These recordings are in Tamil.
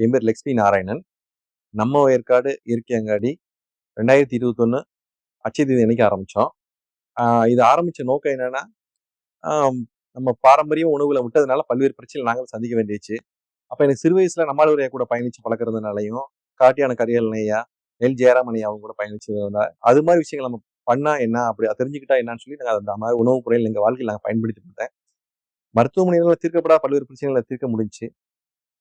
என் பேர் லக்ஷ்மி நாராயணன். நம்ம ஏற்காடு இயற்கை அங்காடி ரெண்டாயிரத்தி இருபத்தொன்று அச்சய தேதி அன்னைக்கு ஆரம்பித்தோம் இது ஆரம்பித்த நோக்கம் என்னென்னா நம்ம பாரம்பரிய உணவுகளை விட்டதுனால பல்வேறு பிரச்சனை நாங்கள் சந்திக்க வேண்டியச்சு அப்போ எனக்கு சிறு வயசில் நம்மளுடைய கூட பயணித்து பழக்கிறதுனாலையும் காட்டியான கரியல் நெய்யா நெல் ஜெயராமணி அவங்க கூட பயணிச்சதுனால அது மாதிரி விஷயங்கள் நம்ம பண்ணால் என்ன அப்படி தெரிஞ்சுக்கிட்டா என்னன்னு சொல்லி நாங்கள் அந்த மாதிரி உணவு முறையில் எங்கள் வாழ்க்கையில் நாங்கள் பயன்படுத்தி இருந்தேன். மருத்துவமனைகளில் தீர்க்கப்படாத பல்வேறு பிரச்சனைகளை தீர்க்க முடிஞ்சு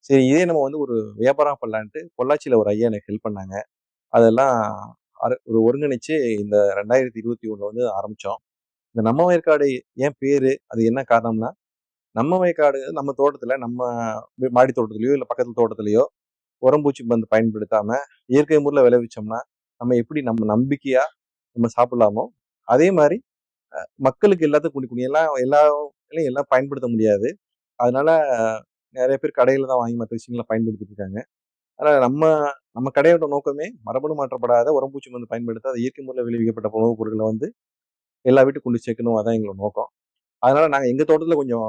சரி இதே நம்ம வந்து ஒரு வியாபாரம் பண்ணலான்ட்டு பொள்ளாச்சியில் ஒரு ஐயா எனக்கு ஹெல்ப் பண்ணாங்க. அதெல்லாம் ஒரு ஒருங்கிணைச்சு இந்த ரெண்டாயிரத்தி இருபத்தி ஒன்றில் வந்து ஆரம்பித்தோம் இந்த நம்ம வயற்காடு ஏன் பேர் அது என்ன காரணம்னா நம்ம வயக்காடு நம்ம தோட்டத்தில் நம்ம மாடி தோட்டத்துலையோ இல்லை பக்கத்து தோட்டத்துலையோ உரம்பூச்சி மருந்து பயன்படுத்தாமல் இயற்கை முறையில் விளைவிச்சோம்னா நம்ம எப்படி நம்ம நம்பிக்கையாக நம்ம சாப்பிடலாமோ அதே மாதிரி மக்களுக்கு எல்லாத்துக்கும் குடி குடி எல்லாம் எல்லா எல்லாம் பயன்படுத்த முடியாது. அதனால நிறைய பேர் கடையில் தான் வாங்கி மற்ற விஷயங்களை பயன்படுத்திட்டு இருக்காங்க. அதனால் நம்ம நம்ம கடையோட நோக்கமே மரபணு மாற்றப்படாத உரம்பூச்சி மருந்து பயன்படுத்தாத இயற்கை முறையில் விளைவிக்கப்பட்ட உணவுப் பொருட்களை வந்து எல்லா வீட்டுக்கு கொண்டு சேர்க்கணும். அதான் எங்களோட நோக்கம். அதனால் நாங்கள் எங்கள் தோட்டத்தில் கொஞ்சம்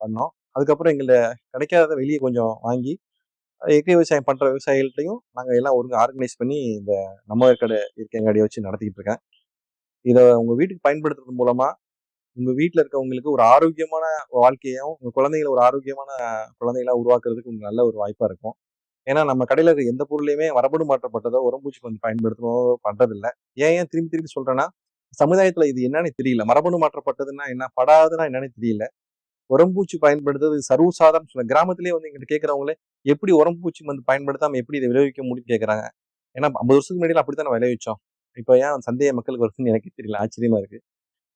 பண்ணோம். அதுக்கப்புறம் எங்களை கிடைக்காத வெளியே கொஞ்சம் வாங்கி இயற்கை விவசாயம் பண்ணுற விவசாயிகள்ட்டையும் நாங்கள் எல்லாம் ஒருங்க ஆர்கனைஸ் பண்ணி இந்த நம்ம கடை இயற்கை கடையை வச்சு நடத்திக்கிட்டு இருக்கேன். இதை உங்கள் வீட்டுக்கு பயன்படுத்துறது மூலமாக உங்கள் வீட்டில் இருக்கவங்களுக்கு ஒரு ஆரோக்கியமான வாழ்க்கையும் உங்கள் குழந்தைங்களை ஒரு ஆரோக்கியமான குழந்தைகளா உருவாக்குறதுக்கு உங்களுக்கு நல்ல ஒரு வாய்ப்பாக இருக்கும். ஏன்னா நம்ம கடையில் இருக்க எந்த பொருளையுமே மரபணு மாற்றப்பட்டதோ உரம்பூச்சி கொஞ்சம் பயன்படுத்தவோ பண்றதில்ல. ஏன் ஏன் திரும்பி திரும்பி சொல்றேன்னா சமுதாயத்துல இது என்னன்னு தெரியல. மரபணு மாற்றப்பட்டதுன்னா என்ன படாதுன்னா என்னன்னு தெரியல. உரம்பூச்சி பயன்படுத்துறது சர்வசாதாரண சொல்ல கிராமத்திலே வந்து எங்கிட்ட கேட்கறவங்களே எப்படி உரம்பூச்சி வந்து பயன்படுத்தாம எப்படி இதை விளைவிக்க முடியும் கேட்கறாங்க ஏன்னா ஐம்பது வருஷத்துக்கு முன்னாடி அப்படித்தானே விளைவிச்சோம். இப்போ ஏன் சந்தேக மக்களுக்கு வருதுன்னு எனக்கு தெரியல. ஆச்சரியமா இருக்கு.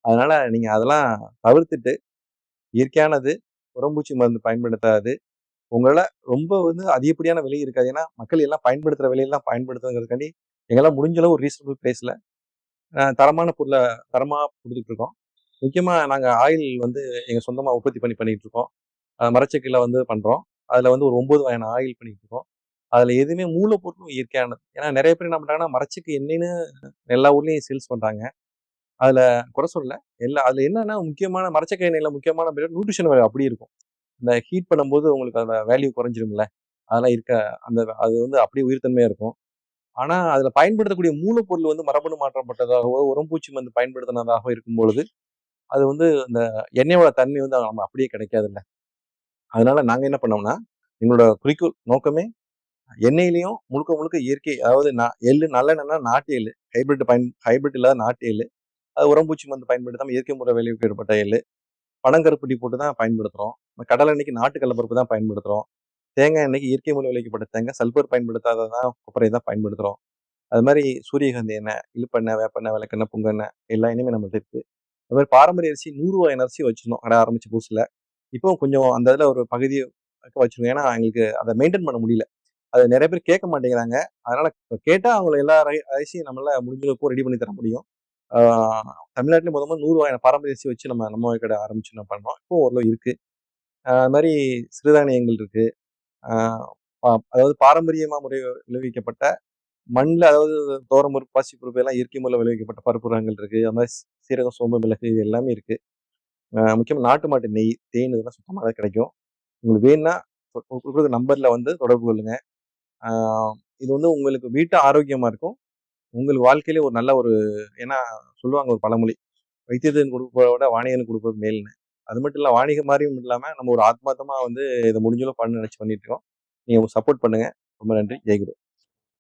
அதனால நீங்க அதெல்லாம் தவிர்த்துட்டு இயற்கையானது உரம்பூச்சி மருந்து பயன்படுத்தாது. உங்களால் ரொம்ப வந்து அதிகப்படியான விலை இருக்காது. ஏன்னா மக்கள் எல்லாம் பயன்படுத்துகிற விலையெல்லாம் பயன்படுத்துங்கிறதுக்காண்டி எங்களால் முடிஞ்சளவு ஒரு ரீசனபிள் ப்ரைஸில் தரமான பொருளை தரமாக கொடுத்துட்டு இருக்கோம். முக்கியமாக நாங்கள் ஆயில் வந்து எங்கள் சொந்தமாக உற்பத்தி பண்ணி பண்ணிகிட்டு இருக்கோம். மரச்சக்கில் வந்து பண்ணுறோம் அதில் வந்து ஒரு ஒம்பது வகையான ஆயில் பண்ணிகிட்டு இருக்கோம். அதில் எதுவுமே மூலப்பொருளும் இயற்கையானது. ஏன்னா நிறைய பேர் என்ன பண்ணுறாங்கன்னா மரச்சக்கு என்னன்னு எல்லா ஊர்லேயும் சேல்ஸ் பண்ணுறாங்க அதில் குறை சொல்லல. எல்லா அதில் என்னன்னா முக்கியமான மரச்சக்க எண்ணெயில் முக்கியமான நியூட்ரிஷன் வேலை அப்படி இருக்கும். இந்த ஹீட் பண்ணும்போது உங்களுக்கு அந்த வேல்யூ குறைஞ்சிரும்ல. அதெல்லாம் இருக்க அந்த அது வந்து அப்படியே உயிர்த்தன்மையாக இருக்கும். ஆனால் அதில் பயன்படுத்தக்கூடிய மூலப்பொருள் வந்து மரபணு மாற்றப்பட்டதாகவோ உரம்பூச்சி வந்து பயன்படுத்தினதாகவோ இருக்கும் பொழுது அது வந்து அந்த எண்ணெயோட தன்மை வந்து நம்ம அப்படியே கிடைக்காதுல்ல. அதனால நாங்கள் என்ன பண்ணோம்னா எங்களோட குறிக்கோள் நோக்கமே எண்ணெயிலையும் முழுக்க முழுக்க இயற்கை அதாவது நான் எள்ளு நல்லெண்ணா நாட்டு எள்ளு ஹைபிரிட் பயன் ஹைபிரிட் இல்லாத நாட்டு எள்ளு அது உரம்பூச்சி மருந்து பயன்படுத்தாமல் இயற்கை முறை விளைவிக்கப்பட்ட எள்ளு. பனங்கருப்பட்டி போட்டு தான் பயன்படுத்துகிறோம் கடலை எண்ணெய்க்கு நாட்டு கடலப்பருப்பு தான் பயன்படுத்துகிறோம் தேங்காய் எண்ணெய்க்கு இயற்கை முறை விளைவிக்கப்பட்ட தேங்காய் சல்பர் பயன்படுத்தாத தான் கொப்பரை தான் பயன்படுத்துகிறோம் அது மாதிரி சூரியகாந்தி எண்ணெய் இழுப்பெண்ணெய் வேப்பெண்ணெய் விளக்கெண்ணெய் புங்கெண்ணெய் எல்லா எண்ணெயுமே நம்மளுக்கு இருக்குது அது மாதிரி பாரம்பரிய அரிசி நூறு அரிசி வச்சிருந்தோம் கடை ஆரம்பிச்ச புதுசில். இப்போ கொஞ்சம் அந்த இதில் ஒரு பகுதியை வச்சுருக்கோம். ஏன்னா எங்களுக்கு அதை மெயின்டைன் பண்ண முடியல. அது நிறைய பேர் கேட்க மாட்டேங்கிறாங்க. அதனால் இப்போ கேட்டால் அவங்களை எல்லா அரிசியும் நம்மளால் முடிஞ்ச அளவுக்கு ரெடி பண்ணி தர முடியும். தமிழ்நாட்டில் முத முதல் நூறு வகையான பாரம்பரிய வச்சு நம்ம நம்ம கடை ஆரம்பிச்சு நம்ம பண்ணோம் இப்போ ஓரளவு இருக்குது அது மாதிரி சிறுதானியங்கள் இருக்குது அதாவது பாரம்பரியமாக முறை விளைவிக்கப்பட்ட மண்ணில் அதாவது தோரம் பருப்பு பாசி பருப்பு எல்லாம் இயற்கை முறையில் விளைவிக்கப்பட்ட பருப்பு ரகங்கள் இருக்குது அது மாதிரி சீரகம் சோம்பு மிளகு இது எல்லாமே இருக்குது முக்கியமாக நாட்டு மாட்டு நெய் தேன் இதெல்லாம் சுத்தமாக கிடைக்கும். உங்களுக்கு வேணும்னா கொடுக்குற நம்பரில் வந்து தொடர்பு கொள்ளுங்கள் இது வந்து உங்களுக்கு வீட்டு ஆரோக்கியமாக இருக்கும். உங்களுக்கு வாழ்க்கையிலே ஒரு நல்ல ஒரு ஏன்னா சொல்லுவாங்க ஒரு பழமொழி வைத்தியத்தின் கொடுப்பதை விட வாணிகனுக்கு கொடுப்பது மேல்னு. அது மட்டும் இல்லை வாணிக மாதிரியும் இல்லாமல் நம்ம ஒரு ஆத்மார்த்தமாக வந்து இதை முடிஞ்சளவு பண்ண நினச்சி பண்ணிட்டு இருக்கோம். நீங்கள் சப்போர்ட் பண்ணுங்கள் ரொம்ப நன்றி. ஜெய்குரு.